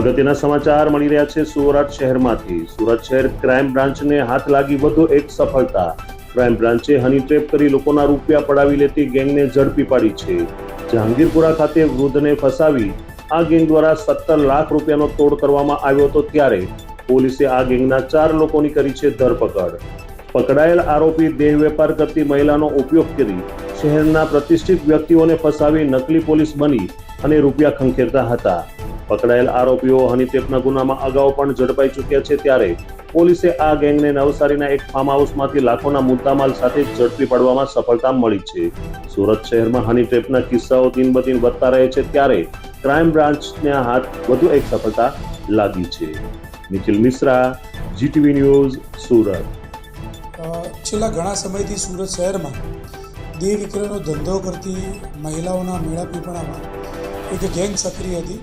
અગત્યના સમાચાર મળી રહ્યા છે સુરત શહેરમાંથી. સુરત શહેર ક્રાઇમ બ્રાન્ચને હાથ લાગી વધુ એક સફળતા. ક્રાઇમ બ્રાન્ચે હની ટ્રેપ કરી લોકોના રૂપિયા પડાવી લેતી ગેંગને ઝડપી પાડી છે. જહાંગીરપુરા ખાતે વૃદ્ધને ફસાવી આ ગેંગ દ્વારા સત્તર લાખ રૂપિયાનો તોડ કરવામાં આવ્યો હતો ત્યારે પોલીસે આ ગેંગના ચાર લોકોની કરી છે ધરપકડ. પકડાયેલ આરોપી દેહ વેપાર કરતી મહિલાનો ઉપયોગ કરી શહેરના પ્રતિષ્ઠિત વ્યક્તિઓને ફસાવી નકલી પોલીસ બની અને રૂપિયા ખંખેરતા હતા. પકડાયેલ આરોપીઓ હનીટેપના ગુનામાં અગાઉ પણ ઝડપાઈ ચૂક્યા છે ત્યારે પોલીસે આ ગેંગને નવસારીના એક ફાર્મ હાઉસમાંથી લાખોના મુદ્દામાલ સાથે ઝડપી પાડવામાં સફળતા મળી છે. સુરત શહેરમાં હનીટ્રેપના કિસ્સાઓ દિન બદિન વધતા રહે છે ત્યારે ક્રાઇમ બ્રાન્ચને હાથ વધુ એક સફળતા લાગી છે. Nikhil Mishra, GTV news, Surat. છેલ્લા ઘણા સમયથી સુરત શહેરમાં દેહ વિક્રયનો ધંધો કરતી મહિલાઓના મેળાપીપણામાં એક ગેંગ સક્રિય હતી.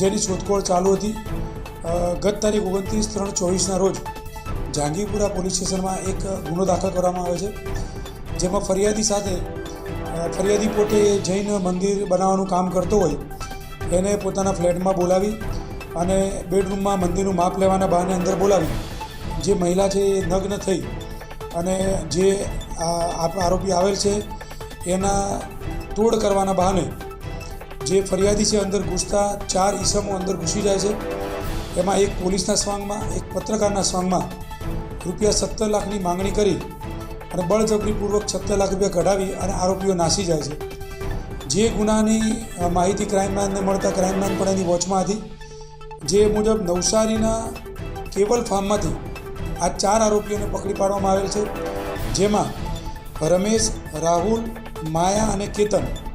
જેની શોધખોળ ચાલુ હતી ગત તારીખ ઓગણત્રીસ ત્રણ ચોવીસના રોજ જહાંગીરપુરા પોલીસ સ્ટેશનમાં એક ગુનો દાખલ કરવામાં આવે છે, જેમાં ફરિયાદી સાથે ફરિયાદી પોતે જૈન મંદિર બનાવવાનું કામ કરતો હોય, એને પોતાના ફ્લેટમાં બોલાવી અને બેડરૂમમાં મંદિરનું માપ લેવાના બહાને અંદર બોલાવી, જે મહિલા છે એ નગ્ન થઈ અને જે આરોપી આવેલ છે, એના તોડ કરવાના બહાને જે ફરિયાદી છે અંદર ઘૂસતા ચાર ઈસમો અંદર ઘૂસી જાય છે. એમાં એક પોલીસના સ્વાંગમાં, એક પત્રકારના સ્વાંગમાં રૂપિયા સત્તર લાખની માંગણી કરી અને બળજબરીપૂર્વક સત્તર લાખ રૂપિયા કઢાવી અને આરોપીઓ નાસી જાય છે. જે ગુનાની માહિતી ક્રાઇમ બ્રાન્ચને મળતા ક્રાઇમ બ્રાન્ચ પણ એની વોચમાં હતી. જે મુજબ નવસારીના કેબલ ફાર્મમાંથી આ ચાર આરોપીઓને પકડી પાડવામાં આવેલ છે. જેમાં રમેશ, રાહુલ, માયા અને કેતન